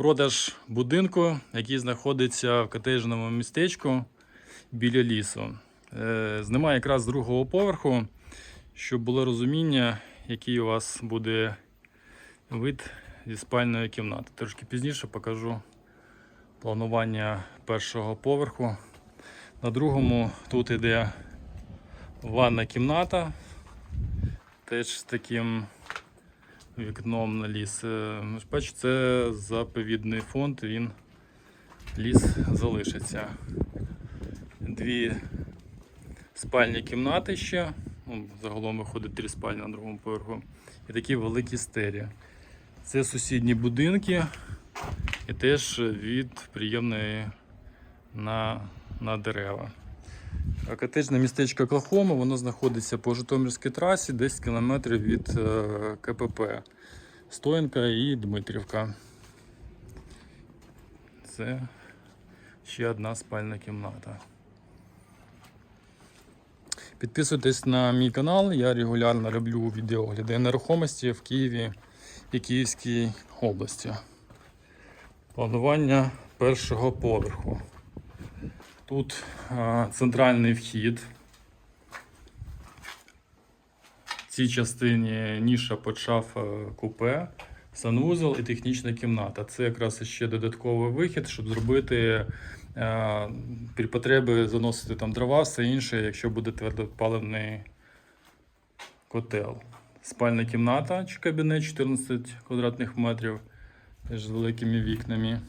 Продаж будинку, який знаходиться в котеджному містечку біля лісу. Е, Знімаю якраз з другого поверху, щоб було розуміння, який у вас буде вид зі спальної кімнати. Трошки пізніше покажу планування першого поверху. На другому тут іде ванна кімната, теж з таким вікном на ліс. Е, Бачите, це заповідний фонд, він ліс залишиться. Дві спальні кімнати ще. Ну, загалом виходить три спальні на другому поверху. І такі великі стелі. Це сусідні будинки і теж від приємної на, на дерева. А містечко Оклахома, воно знаходиться по Житомирській трасі 10 кілометрів від е, КПП. Стоянка і Дмитрівка. Це ще одна спальна кімната. Підписуйтесь на мій канал, я регулярно роблю відеогляди нерухомості в Києві і Київській області. Планування першого поверху. Тут а, центральний вхід. В цій частині ніша під шафа купе, санвузол і технічна кімната. Це якраз ще додатковий вихід, щоб зробити а, при потребі заносити там дрова, все інше, якщо буде твердопаливний котел. Спальна кімната чи кабінет 14 квадратних метрів, з великими вікнами.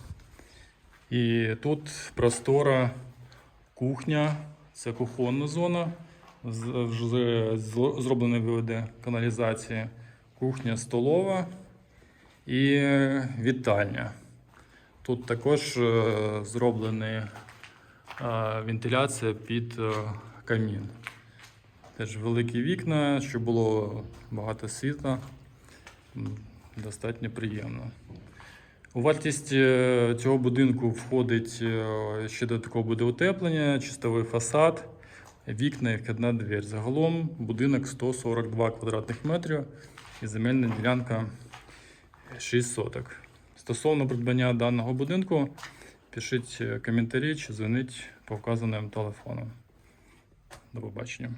І тут простора кухня, це кухонна зона, зроблені виводи каналізації, кухня столова і вітальня. Тут також е, зроблена е, вентиляція під е, камін. Теж великі вікна, щоб було багато світла. Достатньо приємно. У вартість е, цього будинку входить е, ще додатково буде утеплення, чистовий фасад, вікна і вхідна двір. Загалом будинок 142 квадратних метрів і земельна ділянка 6 соток. Стосовно придбання даного будинку, пишіть е, коментарі чи дзвоніть по вказаним телефонам. До побачення.